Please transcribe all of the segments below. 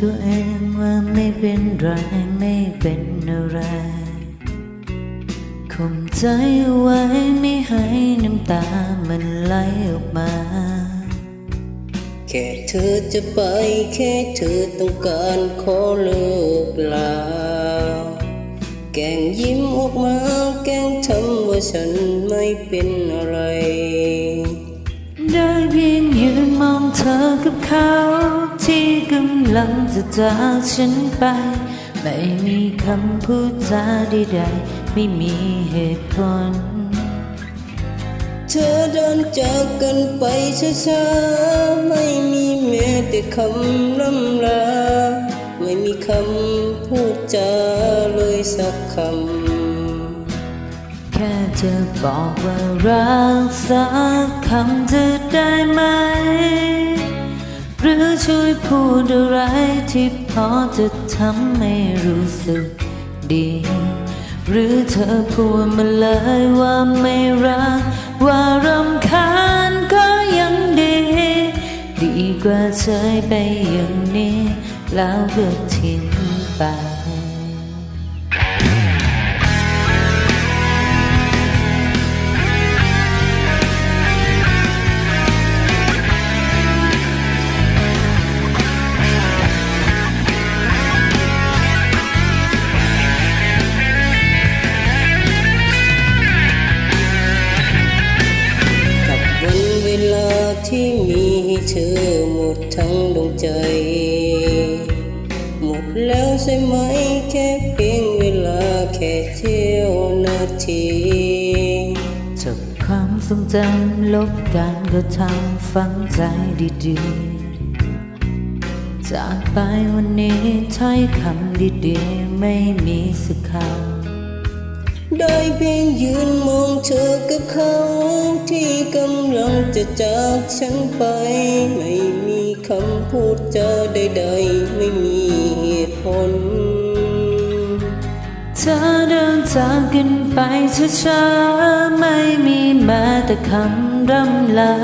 ตัวเองว่าไม่เป็นไรไม่เป็นอะไรข่มใจไว้ไม่ให้น้ำตามันไหลออกมา แค่เธอจะไป แค่เธอต้องการขอเลิกลา แกงยิ้มออกมา แกงทำว่าฉันไม่เป็นอะไร ได้เพียงยืนมองเธอกับเขา ที่กำลังจะจากฉันไป ไม่มีคำพูดจาใดๆไม่มีเหตุผล เธอเดินจากกันไปช้าๆไม่มีแม้แต่คำล่ำลาไม่มีคำพูดจาเลยสักคำ อบอกว่ารักสักคำจะได้ไหม หรือช่วยพูดอะไรที่พอจะทำให้รู้สึกดี หรือเธอพูดมาเลยว่าไม่รัก ว่ารำคาญก็ยังดี ดีกว่าเฉยไปอย่างนี้ แล้วก็ทิ้งไป แล้ไหมแค่เพียงเวลาแค่เที่ยวนาทีจบความทรงจำลบการกระทำฝังใจดีๆ จากไปวันนี้ถ้อยคำดีๆ ไม่มีสักค ได้เพียงยืนมองเธอกับเขาที่กำลังจะจากฉันไป ไม่มีคำพูดจาใดๆ ไม่มีเหตุผล เธอเดินจากกันไปช้าๆไม่มีแม้แต่คำร่ำลา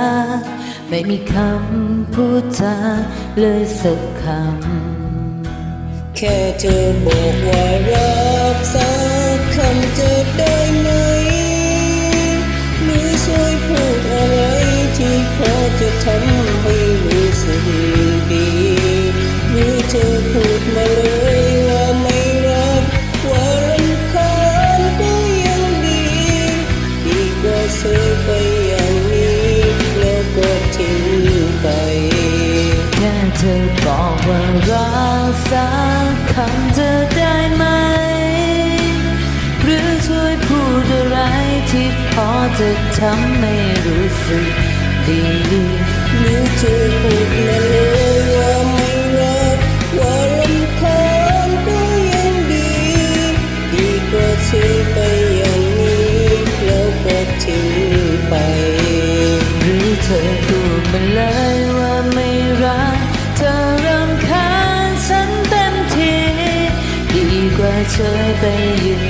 ไม่มีคำพูดจาเลยสักคำ แค่เธอบอกว่ารักสักคำ ว่ารักสักคำจะได้ไหม หรือช่วยพูดอะไรที่พอจะทำให้รู้สึกดีหรือเธอพูดมาเลยว่าไม่รักว่ารำคาญก็ยังดี ดีกว่าเธอไปอย่างนี้แล้วก็ทิ้งไป หรือเธอพูดมาเลยว่าไม่ ดีกว่